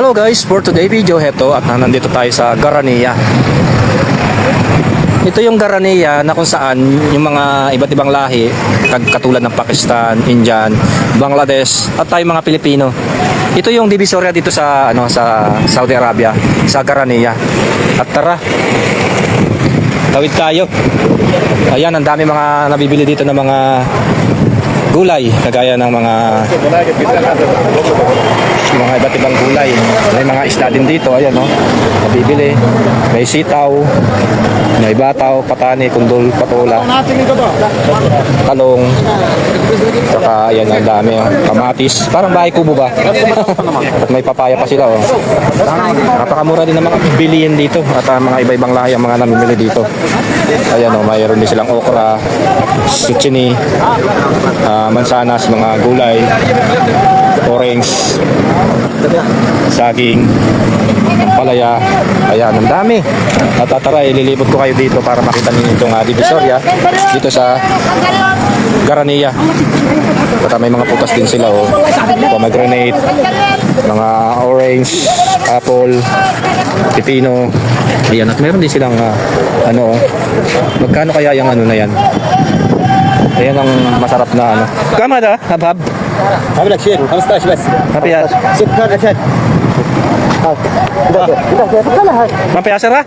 Hello guys, for today video heto at nandito tayo sa Garania. Ito yung Garania na kung saan yung mga iba't ibang lahi, katulad ng Pakistan, Indian, Bangladesh at tayo mga Pilipino. Ito yung divisoria dito sa ano sa Saudi Arabia, sa Garania. At tara. Tawid tayo. Ayan, ang dami mga nabibili dito ng mga gulay, kagaya ng mga mga iba't ibang gulay. May mga isda din dito, ayan no. Nabibili. May sitaw, may bataw, patani, kundol, patola, talong, saka ayan ang dami. oh. Kamatis, parang bahay kubo ba? At may papaya pa sila oh. Napakamura din ng mga bilihin dito at ah, mga iba-ibang lahi ang mga namimili dito. Ayan oh, mayroon din silang okra, zucchini, ah, mansanas, mga gulay, orange, saging, palaya. Ayan, ang dami. At ah, tara, ililibot ko kayo dito para makita ninyo itong uh, divisoria dito sa Garania. At ah, may mga putas din sila, oh. Pomegranate, mga orange, apple, pipino. Ayan, at meron din silang ah, ano, oh. magkano kaya yung ano na yan? Ayan ang masarap na ano. Kama da, habhab. عامل لك شير 15 بس. ما في سكر اسد ما في 10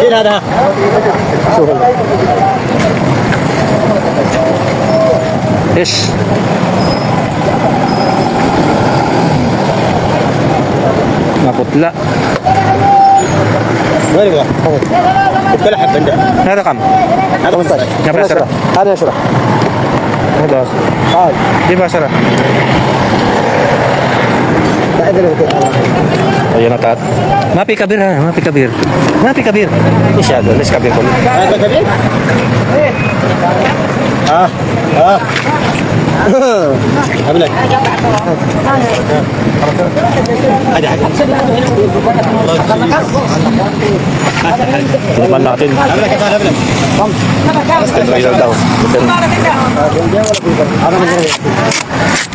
شيل هذا؟ شوف إيش؟ ما قلت لا. وين يبغى؟ كل حبه هذا كم؟ 15 هذا 10 هذا 10 Ano Saan? Di ba sara? Saan ka natin? Ayun na tat. Mapi kabir ha, mapi kabir. Mapi kabir. Isyado, let's kabir ko. Ah, ah. Ambil lagi.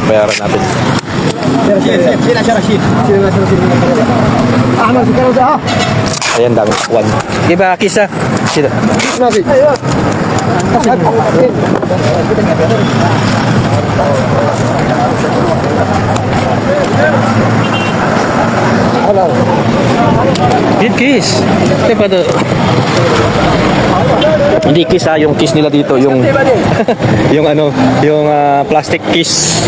Bayaran natin. Ayan, dami. One. Diba, kisa? Sila. Kisa, Did kiss. Ito pa. Hindi kiss ha, yung kiss nila dito, yung yung ano, yung ah, plastic kiss.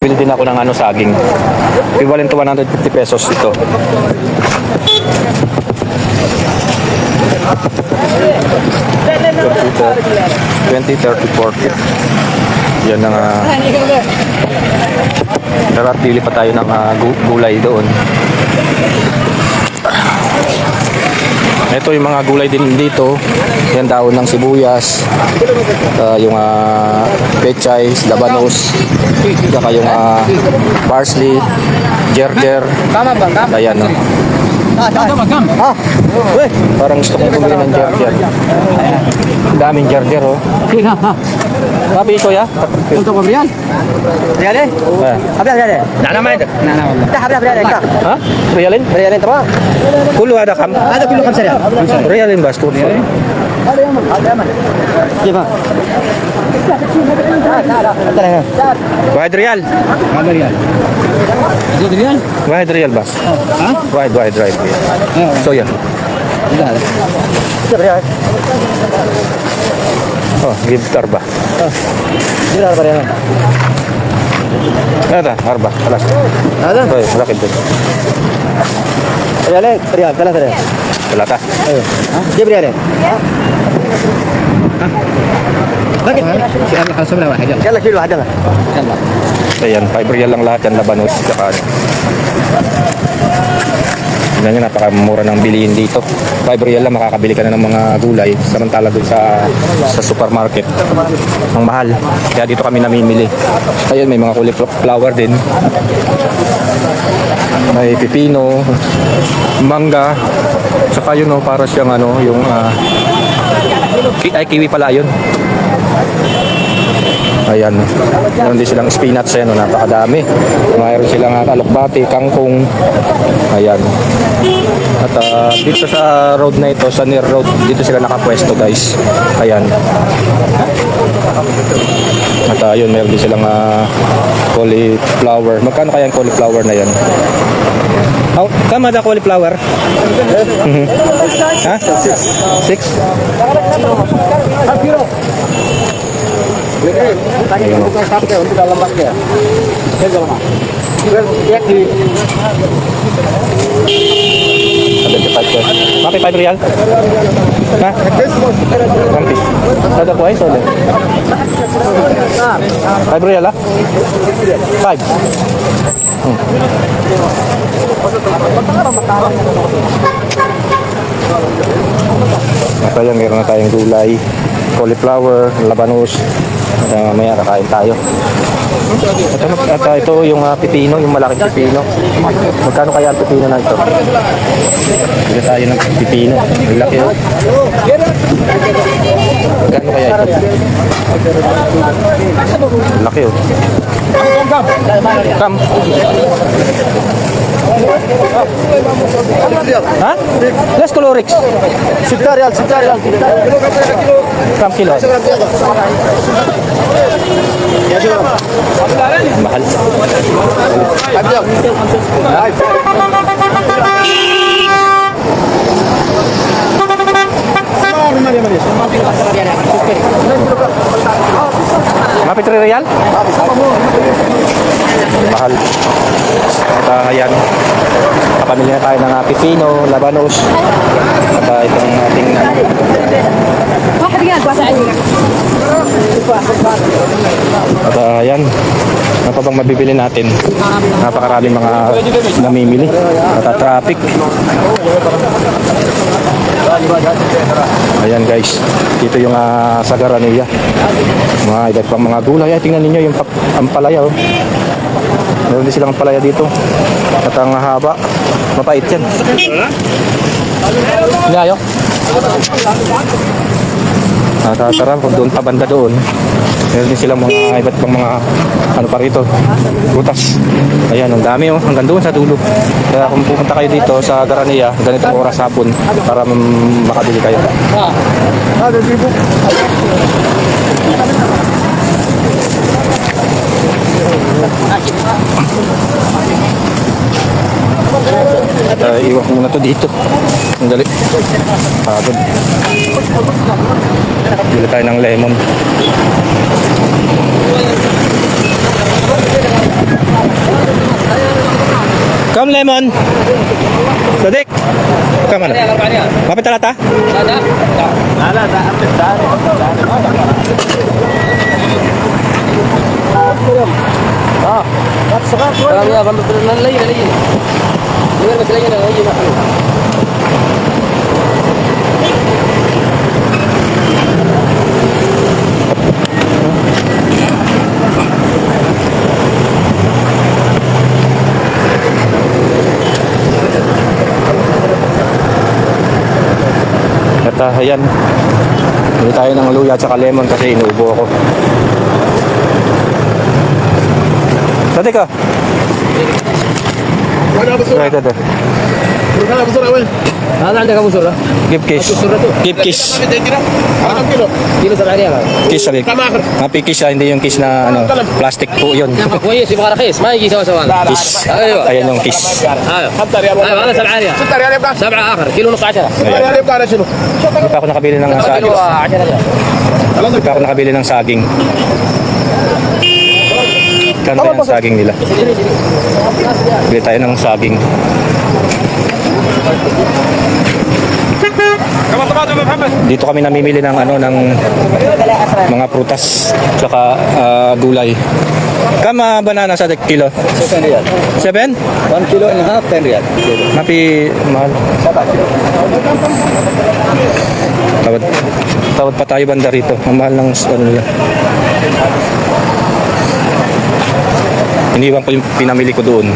Bili din ako ng ano saging. Equivalent to 150 pesos ito. 30-40 Yan ang... Ah, Tara, pili pa tayo ng uh, gulay doon. Ito yung mga gulay din dito. Yan daon ng sibuyas, uh, yung uh, pechay, labanos, saka yung uh, parsley, gerger. Tama ba? Ayan, no? Parang gusto kong bumili ng charger. Ang daming charger, oh. Sabi ito, ya? Untuk pemberian? Brian? Eh. Habis, habi, habi. nama itu? Nak nama. habi. habis, Ha? Rialin? Rialin apa? Kulu ada kam? Ada kulu kam saja. Rialin bas. Iya, ada yang mana? Ada yang mana? Ya, Pak. ريال Wahid real bas. ها؟ Wahid, wahid, right. So, yan. لا لا كيف ريال؟ Oh, giftar ba? زيد هذا ريال Ada, arba. Alas. هذا Oy, malaki din. ريالين ريال ثلاثة ريال Wala ta. ايوه ها جيب ريالين bakit? Ano sa mga hadal? Kala kilo hadal. Kala. Ayan, 5 real lang lahat yan labanos saka ano. Tingnan nyo, napakamura ng bilihin dito. 5 real lang makakabili ka na ng mga gulay samantala dun sa sa supermarket. Ang mahal. Kaya dito kami namimili. Ayun, may mga cauliflower din. May pipino, mangga, saka yun no, para siyang ano, yung uh, ay, kiwi pala yun. Ayan. Meron din silang spinach yan, no? napakadami. Mayroon silang uh, alokbati, kangkong. Ayan. At ah, dito sa road na ito, sa near road, dito sila nakapwesto guys. Ayan. At ah, yun, meron din silang uh, cauliflower. Magkano kaya ang cauliflower na yan? How, kama da cauliflower? Mhm. Ha? Six. Six? Untuk dalam baknya. Saya dalam. Lihat di 75 ko. Bakit 5 real? Ha? One piece. Sada ko ay sole. 5 real ah? 5. Hmm. At ayan, meron na tayong gulay, cauliflower, labanos. At uh, mamaya kakain tayo. At, ano, at uh, ito yung uh, pipino, yung malaking pipino. Magkano kaya ang pipino na ito? Bili tayo ng pipino. Ang laki oh. Magkano kaya ito? Laki oh. Kam. ها؟ ليش كيلو ريكس؟ 6 ريال 6 ريال. كم كيلو؟ محل. ابيض 3 real? Mahal. At uh, ayan, kapamili na tayo ng uh, pipino, labanos, at uh, itong ating ini? At uh, ayan, ano pa bang mabibili natin? Napakaraming mga namimili. At uh, traffic. Ayan guys, dito yung uh, Sagarania. Mga iba't pang mga gulay. Ay, tingnan ninyo yung pap- ampalaya. Oh. Meron din silang ampalaya dito. At ang haba, mapait yan. Ngayo. Nakakasarap kung doon pa banda doon. Meron din silang mga iba't pang mga ano pa rito. Butas. Ayan, ang dami oh. Hanggang doon sa dulo. Kaya kung pupunta kayo dito sa Garania, ganitong oras hapon para makabili kayo. At uh, iwan ko muna to dito. Sandali. Pagod. Bili tayo ng lemon. Come lemon. Sadik. Come on. Mapit talata? Ada, ada, ada. Kat sekat. Kami akan berperan lagi lagi. Dengar masalahnya dah lagi nak. At uh, ayan. Bili tayo ng luya at saka lemon kasi inuubo ako. Dati ka. Right, ito. Nananda ka busura. Give kiss. Give kiss. Kilo sa kanya lang. Kiss sabi. Happy kiss ah, hindi yung kiss na ano, plastic po yun. Kuya, si Bakara kiss. May kiss sa wala. Ayan yung kiss. Ayo. Ayo, sa ba? Sa akhir. Kilo ng 10. Ba sino? Hindi pa ako nakabili ng saging. Hindi pa ako nakabili ng saging. Kano ba yung saging nila? Bili tayo ng saging. Dito kami namimili ng ano ng mga prutas tsaka ah, gulay. Kama banana sa kilo? 7 real. 7? 1 kilo and a half 10 real Napi mahal. Tawad, tawad pa tayo banda rito. Ang mahal ng ano nila. Iniwan ko yung pinamili ko doon.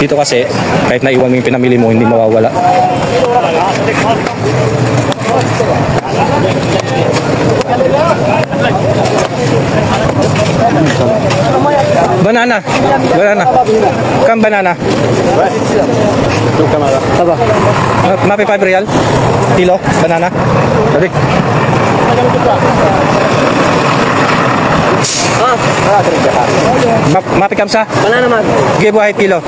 Dito kasi, kahit naiwan mo yung pinamili mo, hindi mawawala. Banana. Banana. Kam banana. Taba. Mapi 5 real. Kilo banana. Sabi. Ma mapikam sa? Wala naman. Give buhay kilo.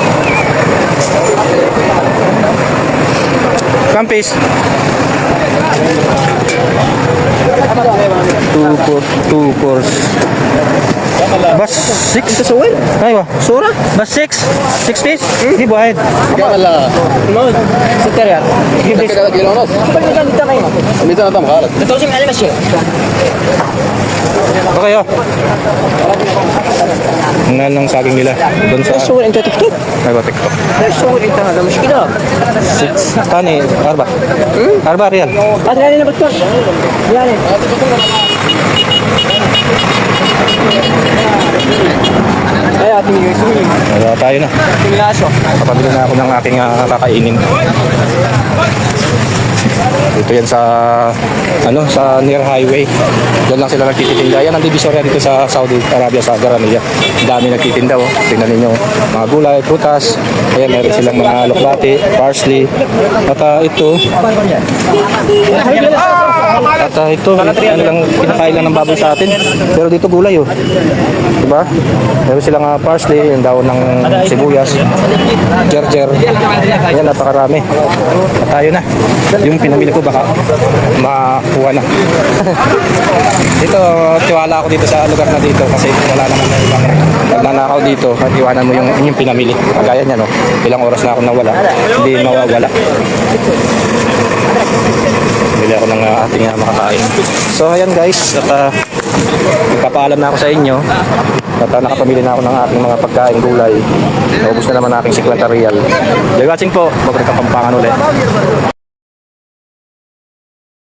Kampis. 2 course, 2 course. Bus 6 to Suway? Ay ba? Sura? Bus 6? 6 days? Hmm? Di buhay. Gamala. Mawad. Sitter yan. Di buhay. Kaya kailang ras. Kapag nito nito kayo. Nito na tam kalat. Ito siyang alamas siya. Okay oh na ng saging nila doon sa Sure into TikTok. TikTok. Sure into na mushkila. Six tani arba. Hmm? Arba real. Arba ah, ano real na baktos. Yani. Eh. Ay, ating YouTube. Wala tayo na. Tinglaso. Kapabili na ako ng aking uh, kakainin. Dito yan sa ano sa near highway. Doon lang sila nagtitinda. Yan ang divisoria dito sa Saudi Arabia sa Garania. Ang dami nagtitinda oh. Tingnan ninyo mga gulay, prutas. Ayan meron silang mga lokbati, parsley. At ah, ito at ah, ito ano lang kinakain lang ng baboy sa atin. Pero dito gulay oh. Diba? Meron silang uh, parsley, yung daon ng sibuyas, gerger. Ayan, napakarami. At tayo na. Yung pinamili ko baka makuha na. dito, tiwala ako dito sa lugar na dito kasi wala naman na ibang nagnanakaw dito at iwanan mo yung inyong pinamili. Kagaya niya, no? Ilang oras na ako nawala. Hindi mawawala. Bili ako ng uh, ating uh, makakain. So, ayan guys. At uh, Magpapaalam na ako sa inyo at uh, nakapamili na ako ng aking mga pagkain gulay. Naubos na naman aking 50 real. Watching po. Babalik ang pampangan ulit.